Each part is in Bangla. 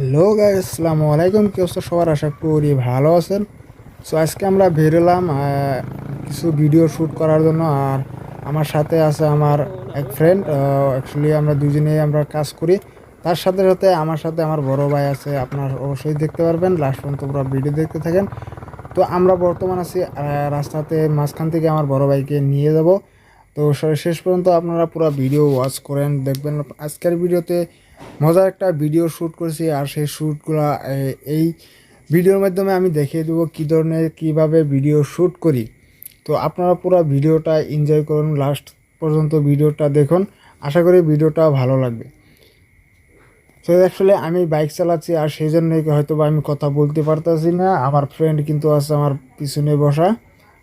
হ্যালো গাইস, আসসালামু আলাইকুম। কি অবস্থা? সবার আশা করি ভালো আছেন। সো আজকে আমরা বেরোলাম কিছু ভিডিও শ্যুট করার জন্য। আর আমার সাথে আছে আমার এক ফ্রেন্ড অ্যাকচুয়ালি আমরা দুজনেই আমরা কাজ করি। তার সাথে সাথে আমার সাথে আমার বড় ভাই আছে, আপনার অবশ্যই দেখতে পারবেন। লাস্ট পর্যন্ত পুরো ভিডিও দেখতে থাকেন। তো আমরা বর্তমান আছি রাস্তাতে মাঝখান থেকে আমার বড় ভাইকে নিয়ে যাব। তো শেষ পর্যন্ত আপনারা পুরো ভিডিও ওয়াচ করেন, দেখবেন। আজকের ভিডিওতে মজার একটা ভিডিও শ্যুট করেছি আর সেই শ্যুটগুলো এই ভিডিওর মাধ্যমে আমি দেখিয়ে দেবো কী ধরনের, কীভাবে ভিডিও শ্যুট করি। তো আপনারা পুরো ভিডিওটা এনজয় করুন লাস্ট পর্যন্ত ভিডিওটা দেখুন। আশা করি ভিডিওটা ভালো লাগবে। তো অ্যাকচুয়ালি আমি বাইক চালাচ্ছি আর সেই জন্যই হয়তো বা আমি কথা বলতে পারতেছি না। আমার ফ্রেন্ড কিন্তু আছে আমার পিছনে বসা।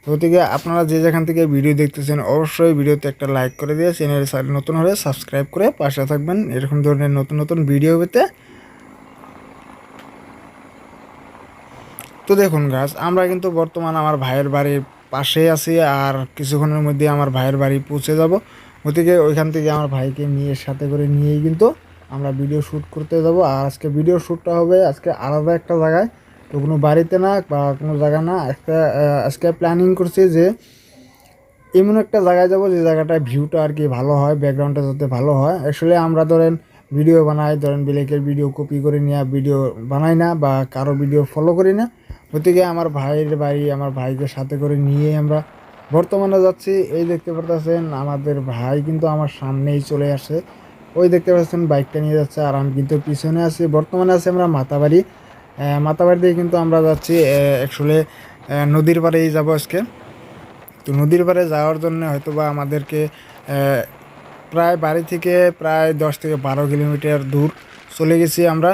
থেকে আপনারা যে যেখান থেকে ভিডিও দেখতেছেন, অবশ্যই ভিডিওতে একটা লাইক করে দিয়ে চ্যানেল নতুন হলে সাবস্ক্রাইব করে পাশে থাকবেন। এরকম ধরনের নতুন নতুন ভিডিও পেতে। তো দেখুন গাছ আমরা কিন্তু বর্তমান আমার ভাইয়ের বাড়ির পাশেই আছি আর কিছুক্ষণের মধ্যে আমার ভাইয়ের বাড়ি পৌঁছে যাব। ওদিকে ওইখান থেকে আমার ভাইকে নিয়ে সাথে করে নিয়েই কিন্তু আমরা ভিডিও শ্যুট করতে যাব। আর আজকে ভিডিও শ্যুটটা হবে আজকে আলাদা একটা জায়গায়। তো কোনো বাড়িতে না বা কোনো জায়গা না একটা আজকে প্ল্যানিং করছি যে এমন একটা জায়গায় যাব যে জায়গাটায় ভিউটা আর কি ভালো হয় ব্যাকগ্রাউন্ডটা যাতে ভালো হয়। আসলে আমরা ধরেন ভিডিও বানাই, ধরেন বিলেকের ভিডিও কপি করে নিয়ে ভিডিও বানাই না বা কারও ভিডিও ফলো করি না। গতিকে আমার ভাইয়ের বাড়ি, আমার ভাইকে সাথে করে নিয়ে আমরা বর্তমানে যাচ্ছি। এই দেখতে পারতেছেন আমাদের ভাই কিন্তু আমার সামনেই চলে আসে। ওই দেখতে পাচ্ছেন বাইকটা নিয়ে যাচ্ছে আর আমি কিন্তু পিছনে আছি। বর্তমানে আছি আমরা মাতাবাড়ি। মাতাবাড়ি দিয়ে কিন্তু আমরা যাচ্ছি অ্যাকচুয়ালি নদীর পাড়েই যাব আজকে। তো নদীর পাড়ে যাওয়ার জন্য হয়তো বা আমাদেরকে প্রায় বাড়ি থেকে প্রায় দশ থেকে বারো কিলোমিটার দূর চলে গেছি আমরা।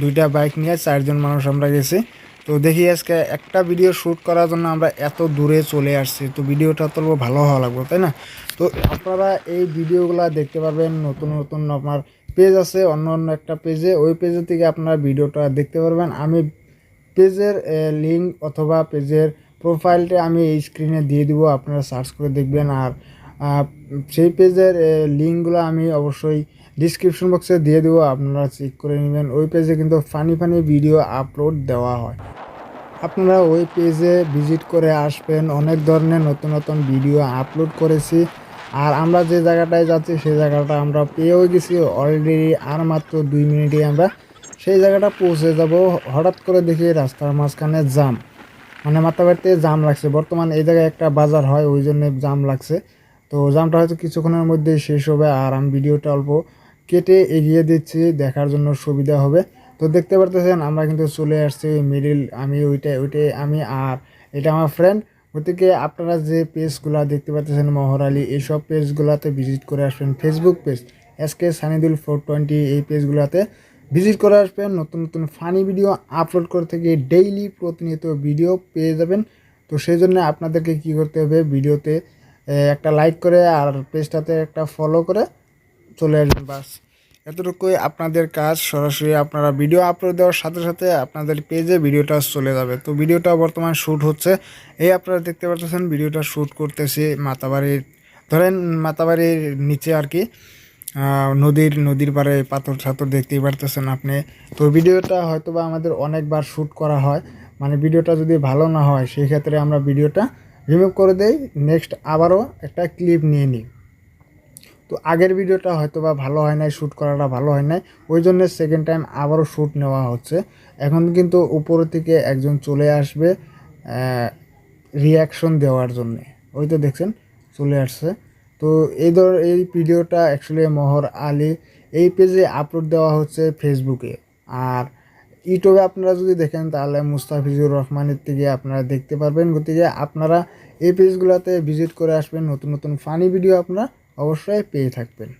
দুইটা বাইক নিয়ে চারজন মানুষ আমরা গেছি। তো দেখি আজকে একটা ভিডিও শ্যুট করার জন্য আমরা এত দূরে চলে আসছি, তো ভিডিওটা তো ভালো হওয়া লাগবে, তাই না? তো আপনারা এই ভিডিওগুলো দেখতে পারবেন নতুন নতুন আপনার পেজ আছে, অন্য অন্য একটা পেজে ওই পেজে থেকে আপনারা ভিডিওটা দেখতে পারবেন। আমি পেজের লিঙ্ক অথবা পেজের প্রোফাইলটা আমি এই স্ক্রিনে দিয়ে দিব, আপনারা সার্চ করে দেখবেন। আর সেই পেজের লিঙ্কগুলো আমি অবশ্যই ডিসক্রিপশন বক্সে দিয়ে দেবো, আপনারা চেক করে নেবেন। ওই পেজে কিন্তু ফানি ফানি ভিডিও আপলোড দেওয়া হয়। আপনারা ওই পেজে ভিজিট করে আসবেন। অনেক ধরনের নতুন নতুন ভিডিও আপলোড করেছি। আর আমরা যে জায়গাটায় যাচ্ছি, সেই জায়গাটা আমরা পেয়েও গেছি অলরেডি আর মাত্র দুই মিনিটে আমরা সেই জায়গাটা পৌঁছে যাব। হঠাৎ করে দেখি রাস্তার মাঝখানে জাম। মানে মাথাবাড়িতে জাম লাগছে। বর্তমান এই জায়গায় একটা বাজার হয়, ওই জন্য জাম লাগছে। তো জামটা হয়তো কিছুক্ষণের মধ্যেই শেষ হবে আর আমি ভিডিওটা অল্প কেটে এগিয়ে দিচ্ছি, দেখার জন্য সুবিধা হবে। তো দেখতে পারতেছেন, আমরা কিন্তু চলে আসছি ওই মিডিল আমি ওইটাই ওইটাই আমি আর এটা আমার ফ্রেন্ড গতিকে আপনারা যে পেজগুলো দেখতে পাচ্ছেন, মহর আলী এইসব পেজগুলোতে ভিজিট করে আসবেন। Facebook page S K Sanidul four twenty এই পেজগুলোতে ভিজিট করে আসবেন। নতুন নতুন ফানি ভিডিও আপলোড করে থেকে ডেইলি প্রতিনিয়ত ভিডিও পেয়ে যাবেন। তো সেই জন্য আপনাদেরকে কি করতে হবে ভিডিওতে একটা লাইক করে আর পেজটাতে একটা ফলো করে চলে আসবেন, বাস। এতটুকুই আপনাদের কাজ, সরাসরি আপনারা ভিডিও আপলোড দেওয়ার সাথে সাথে আপনাদের পেজে ভিডিওটা চলে যাবে। তো ভিডিওটা বর্তমান শ্যুট হচ্ছে। এই আপনারা দেখতে পাচ্ছেন ভিডিওটা শ্যুট করতেছি মাতাবাড়ির, ধরেন মাতাবাড়ির নিচে আর কি নদীর নদীর পাড়ে পাথর ছাতর দেখতেই পারতেছেন আপনি। তো ভিডিওটা হয়তোবা আমাদের অনেকবার শ্যুট করা হয়। মানে ভিডিওটা যদি ভালো না হয়, সেই ক্ষেত্রে আমরা ভিডিওটা রিমুভ করে দেই। নেক্সট আবারও একটা ক্লিপ নিয়ে নিই। তো আগের ভিডিওটা হয়তো বা ভালো হয় নাই শ্যুট করাটা ভালো হয় নাই। ওই জন্য সেকেন্ড টাইম আবারও শ্যুট নেওয়া হচ্ছে। এখন কিন্তু উপর থেকে একজন চলে আসবে রিয়াকশন দেওয়ার জন্যে। ওই তো দেখছেন, চলে আসছে। তো এই ধর, এই ভিডিওটা অ্যাকচুয়ালি মহর আলী, এই পেজে আপলোড দেওয়া হচ্ছে ফেসবুকে আর ইউটিউবে আপনারা যদি দেখেন, তাহলে মুস্তাফিজুর রহমানের থেকে আপনারা দেখতে পারবেন। গতিকে আপনারা এই পেজগুলোতে ভিজিট করে আসবেন। নতুন নতুন ফানি ভিডিও আপনারা অবশ্যই পেয়ে থাকবেন।